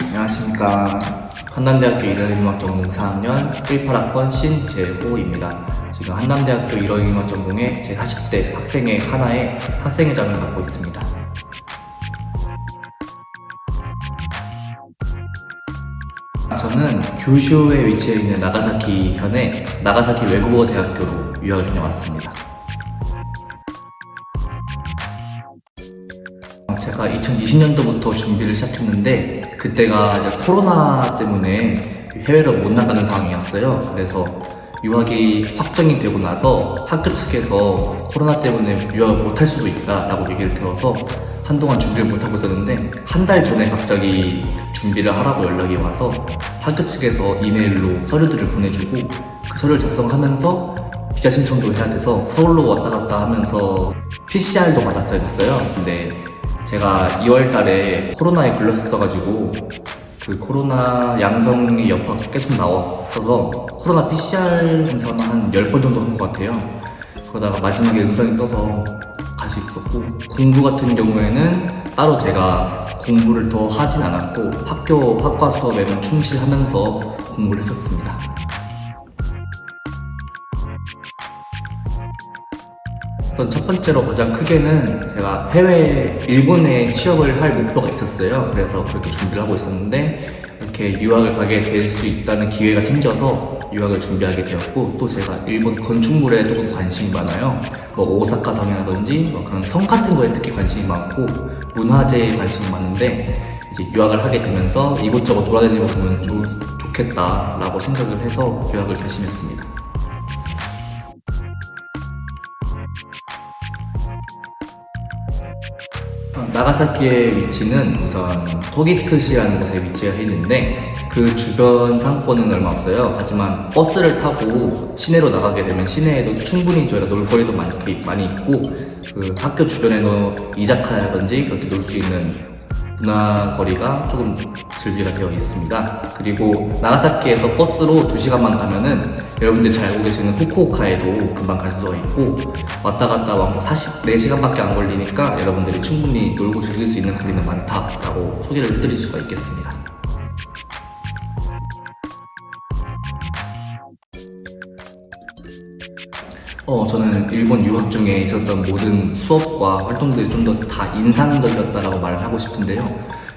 안녕하십니까. 한남대학교 일어인문학 전공 4학년 18학번 신재호입니다. 지금 한남대학교 일어인문학 전공의 제40대 학생회 하나의 학생회장을 맡고 있습니다. 저는 규슈에 위치해 있는 나가사키 현의 나가사키 외국어 대학교로 유학을 다녀왔습니다. 제가 2020년도부터 준비를 시작했는데 그때가 이제 코로나 때문에 해외로 못 나가는 상황이었어요. 그래서 유학이 확정이 되고 나서 학교 측에서 코로나 때문에 유학을 못 할 수도 있다라고 얘기를 들어서 한동안 준비를 못 하고 있었는데 한 달 전에 갑자기 준비를 하라고 연락이 와서 학교 측에서 이메일로 서류들을 보내주고 그 서류를 작성하면서 비자 신청도 해야 돼서 서울로 왔다 갔다 하면서 PCR도 받았어야 됐어요. 근데 제가 2월 달에 코로나에 걸렸어가지고 그 코로나 양성의 여파가 계속 나왔어서 코로나 PCR 검사만 한 10번 정도 한 것 같아요. 그러다가 마지막에 음성이 떠서 갈 수 있었고 공부 같은 경우에는 따로 제가 공부를 더 하진 않았고 학교 학과 수업에만 충실하면서 공부를 했었습니다. 우선 첫 번째로 가장 크게는 제가 해외 일본에 취업을 할 목표가 있었어요. 그래서 그렇게 준비를 하고 있었는데 이렇게 유학을 가게 될 수 있다는 기회가 생겨서 유학을 준비하게 되었고 또 제가 일본 건축물에 조금 관심이 많아요. 뭐 오사카 성이라든지 뭐 그런 성 같은 거에 특히 관심이 많고 문화재에 관심이 많은데 이제 유학을 하게 되면서 이곳저곳 돌아다니고 보면 좋, 좋겠다라고 생각을 해서 유학을 결심했습니다. 나가사키의 위치는 우선 토기츠시라는 곳에 위치해 있는데 그 주변 상권은 얼마 없어요. 하지만 버스를 타고 시내로 나가게 되면 시내에도 충분히 저희가 놀거리도 많이, 있고 그 학교 주변에도 이자카야라든지 그렇게 놀 수 있는 문화거리가 조금 준비가 되어 있습니다. 그리고 나가사키에서 버스로 2시간만 가면은 여러분들 잘 알고 계시는 후쿠오카에도 금방 갈 수가 있고 왔다 갔다 왕복 44시간밖에 안 걸리니까 여러분들이 충분히 놀고 즐길 수 있는 거리는 많다라고 소개를 해드릴 수가 있겠습니다. 어, 저는 일본 유학 중에 있었던 모든 수업과 활동들이 좀 더 다 인상적이었다라고 말을 하고 싶은데요.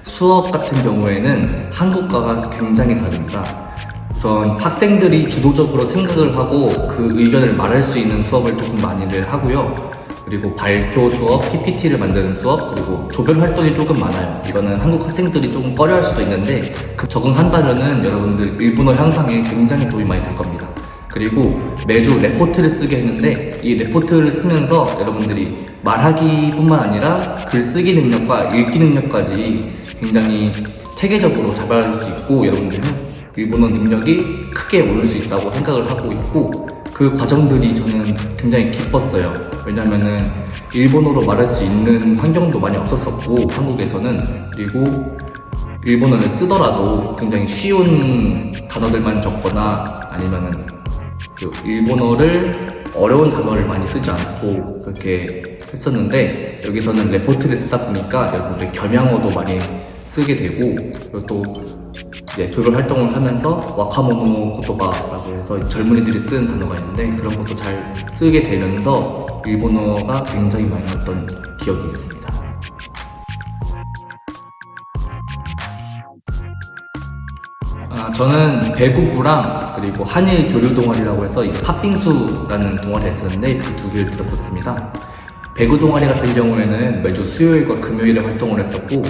수업 같은 경우에는 한국과가 굉장히 다릅니다. 우선 학생들이 주도적으로 생각을 하고 그 의견을 말할 수 있는 수업을 조금 많이들 하고요. 그리고 발표 수업, PPT를 만드는 수업, 그리고 조별 활동이 조금 많아요. 이거는 한국 학생들이 조금 꺼려할 수도 있는데 그 적응한다면은 여러분들 일본어 향상에 굉장히 도움이 많이 될 겁니다. 그리고 매주 레포트를 쓰게 했는데 이 레포트를 쓰면서 여러분들이 말하기뿐만 아니라 글쓰기 능력과 읽기 능력까지 굉장히 체계적으로 잡아갈 수 있고 여러분들 일본어 능력이 크게 오를 수 있다고 생각을 하고 있고 그 과정들이 저는 굉장히 기뻤어요. 왜냐면은 일본어로 말할 수 있는 환경도 많이 없었었고 한국에서는 그리고 일본어를 쓰더라도 굉장히 쉬운 단어들만 적거나 아니면은 그 일본어를 어려운 단어를 많이 쓰지 않고 그렇게 했었는데 여기서는 레포트를 쓰다 보니까 여러분들 겸양어도 많이 쓰게 되고 그리고 또 이제 조별 활동을 하면서 와카모노 고토바라고 해서 젊은이들이 쓰는 단어가 있는데 그런 것도 잘 쓰게 되면서 일본어가 굉장히 많이 났던 기억이 있습니다. 아, 저는 배구부랑 그리고 한일 교류 동아리라고 해서 이제 팥빙수라는 동아리가 있었는데 그 두 개를 들었었습니다. 배구 동아리 같은 경우에는 매주 수요일과 금요일에 활동을 했었고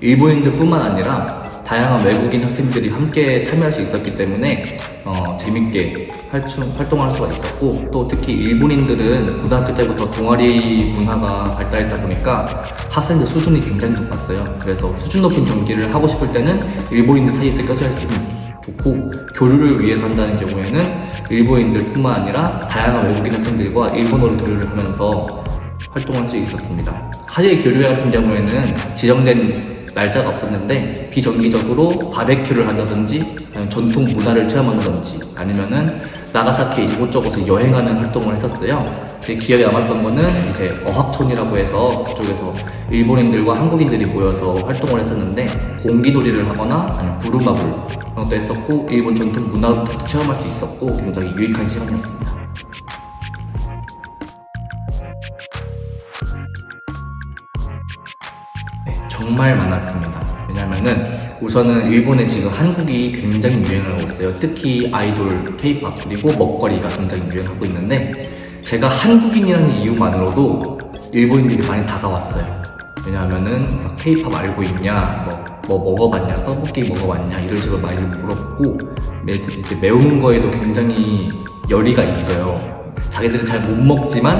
일본인들뿐만 아니라 다양한 외국인 학생들이 함께 참여할 수 있었기 때문에 어, 재밌게 활동, 활동할 수가 있었고 또 특히 일본인들은 고등학교 때부터 동아리 문화가 발달했다 보니까 학생들 수준이 굉장히 높았어요. 그래서 수준 높은 경기를 하고 싶을 때는 일본인들 사이에서 수 있는 좋고 교류를 위해서 한다는 경우에는 일본인들뿐만 아니라 다양한 외국인 학생들과 일본어로 교류를 하면서 활동할 수 있었습니다. 한일 교류회 같은 경우에는 지정된 날짜가 없었는데 비정기적으로 바베큐를 한다든지 전통 문화를 체험한다든지 아니면은 나가사키 이곳저곳을 여행하는 활동을 했었어요. 제 기억에 남았던 거는 이제 어학촌이라고 해서 그쪽에서 일본인들과 한국인들이 모여서 활동을 했었는데 공기놀이를 하거나 아니면 부루마블 그런 것도 했었고 일본 전통 문화도 체험할 수 있었고 굉장히 유익한 시간이었습니다. 정말 많았습니다. 왜냐면은 우선은 일본에 지금 한국이 굉장히 유행을 하고 있어요. 특히 아이돌, 케이팝 그리고 먹거리가 굉장히 유행하고 있는데 제가 한국인이라는 이유만으로도 일본인들이 많이 다가왔어요. 왜냐하면은 막 케이팝 알고 있냐, 뭐, 뭐 먹어봤냐, 떡볶이 먹어봤냐 이런 식으로 많이 물었고 이제 매운 거에도 굉장히 열의가 있어요. 자기들은 잘 못 먹지만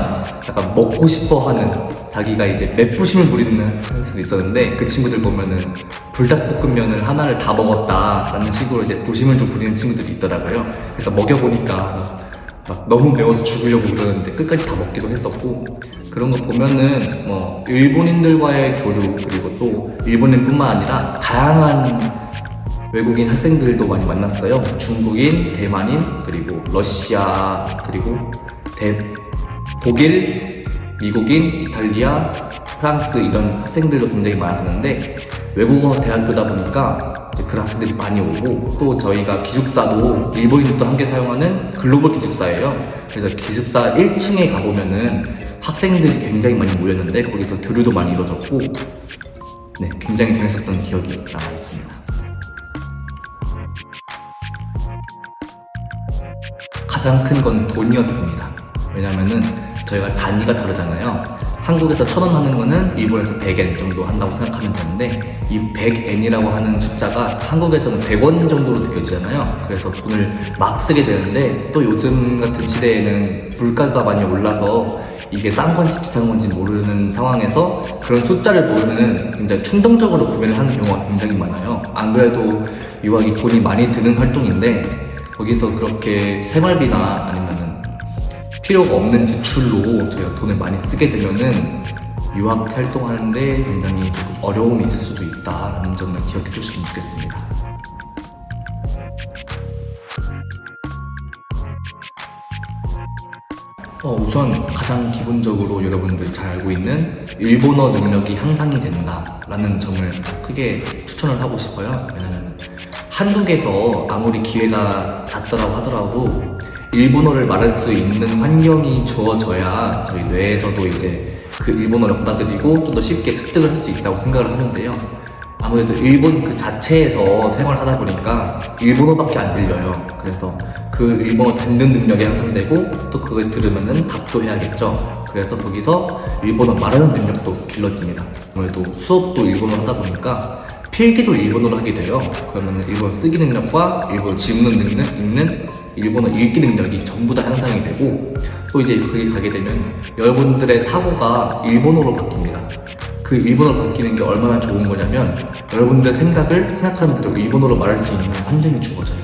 약간 먹고 싶어 하는 자기가 이제 맵부심을 부리는 수도 있었는데 그 친구들 보면은 불닭볶음면을 하나를 다 먹었다라는 식으로 이제 부심을 좀 부리는 친구들이 있더라고요. 그래서 먹여보니까 막 너무 매워서 죽으려고 그러는데 끝까지 다 먹기도 했었고 그런 거 보면은 뭐 일본인들과의 교류 그리고 또 일본인뿐만 아니라 다양한 외국인 학생들도 많이 만났어요. 중국인, 대만인, 그리고 러시아, 그리고 대, 독일, 미국인, 이탈리아, 프랑스 이런 학생들도 굉장히 많았었는데 외국어 대학교다 보니까 이제 그런 학생들이 많이 오고 또 저희가 기숙사도 일본인도 함께 사용하는 글로벌 기숙사예요. 그래서 기숙사 1층에 가보면은 학생들이 굉장히 많이 모였는데 거기서 교류도 많이 이루어졌고 네, 굉장히 재밌었던 기억이 남아 있습니다. 가장 큰 건 돈이었습니다. 왜냐면은 저희가 단위가 다르잖아요. 한국에서 천 원 하는 거는 일본에서 100엔 정도 한다고 생각하면 되는데 이 100엔이라고 하는 숫자가 한국에서는 100원 정도로 느껴지잖아요. 그래서 돈을 막 쓰게 되는데 또 요즘 같은 시대에는 물가가 많이 올라서 이게 싼 건지 비싼 건지 모르는 상황에서 그런 숫자를 보면은 굉장히 충동적으로 구매를 하는 경우가 굉장히 많아요. 안 그래도 유학이 돈이 많이 드는 활동인데 거기서 그렇게 생활비나 아니면은 필요가 없는 지출로 저희가 돈을 많이 쓰게 되면은 유학 활동하는데 굉장히 조금 어려움이 있을 수도 있다라는 점을 기억해 주시면 좋겠습니다. 어, 우선 가장 기본적으로 여러분들이 잘 알고 있는 일본어 능력이 향상이 된다라는 점을 크게 추천을 하고 싶어요. 왜냐면 한국에서 아무리 기회가 닿더라고 하더라도 일본어를 말할 수 있는 환경이 주어져야 저희 뇌에서도 이제 그 일본어를 받아들이고 좀 더 쉽게 습득을 할 수 있다고 생각을 하는데요. 아무래도 일본 그 자체에서 생활을 하다 보니까 일본어밖에 안 들려요. 그래서 그 일본어 듣는 능력이 향상되고 또 그걸 들으면은 답도 해야겠죠. 그래서 거기서 일본어 말하는 능력도 길러집니다. 아무래도 수업도 일본어로 하다 보니까 필기도 일본어로 하게 돼요. 그러면 일본어 쓰기 능력과 일본어 지우는 능력, 읽는 일본어 읽기 능력이 전부 다 향상이 되고 또 이제 거기 가게 되면 여러분들의 사고가 일본어로 바뀝니다. 그 일본어로 바뀌는 게 얼마나 좋은 거냐면 여러분들 생각을 생각하는 대로 일본어로 말할 수 있는 환경이 주어져요.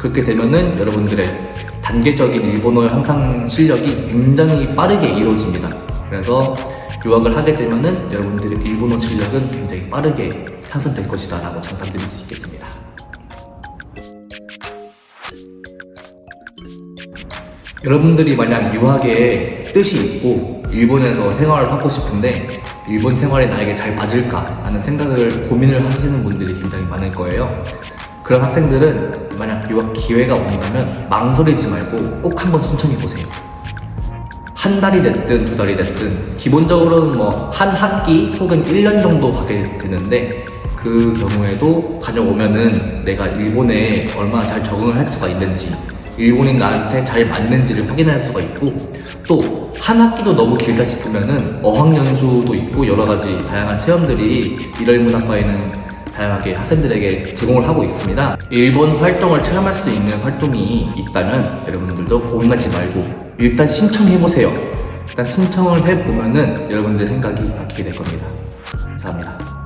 그렇게 되면은 여러분들의 단계적인 일본어 향상 실력이 굉장히 빠르게 이루어집니다. 그래서 유학을 하게 되면은 여러분들의 일본어 실력은 굉장히 빠르게 향상될 것이다 라고 장담드릴 수 있겠습니다. 여러분들이 만약 유학에 뜻이 있고 일본에서 생활을 하고 싶은데 일본 생활이 나에게 잘 맞을까 하는 생각을 고민을 하시는 분들이 굉장히 많을 거예요. 그런 학생들은 만약 유학 기회가 온다면 망설이지 말고 꼭 한번 신청해 보세요. 한 달이 됐든 두 달이 됐든 기본적으로는 뭐 한 학기 혹은 1년 정도 가게 되는데 그 경우에도 가져오면은 내가 일본에 얼마나 잘 적응을 할 수가 있는지 일본인 나한테 잘 맞는지를 확인할 수가 있고 또 한 학기도 너무 길다 싶으면은 어학연수도 있고 여러 가지 다양한 체험들이 일월문학과에는 다양하게 학생들에게 제공을 하고 있습니다. 일본 활동을 체험할 수 있는 활동이 있다면 여러분들도 고민하지 말고 일단 신청해보세요. 일단 신청을 해보면은 여러분들 생각이 바뀌게 될 겁니다. 감사합니다.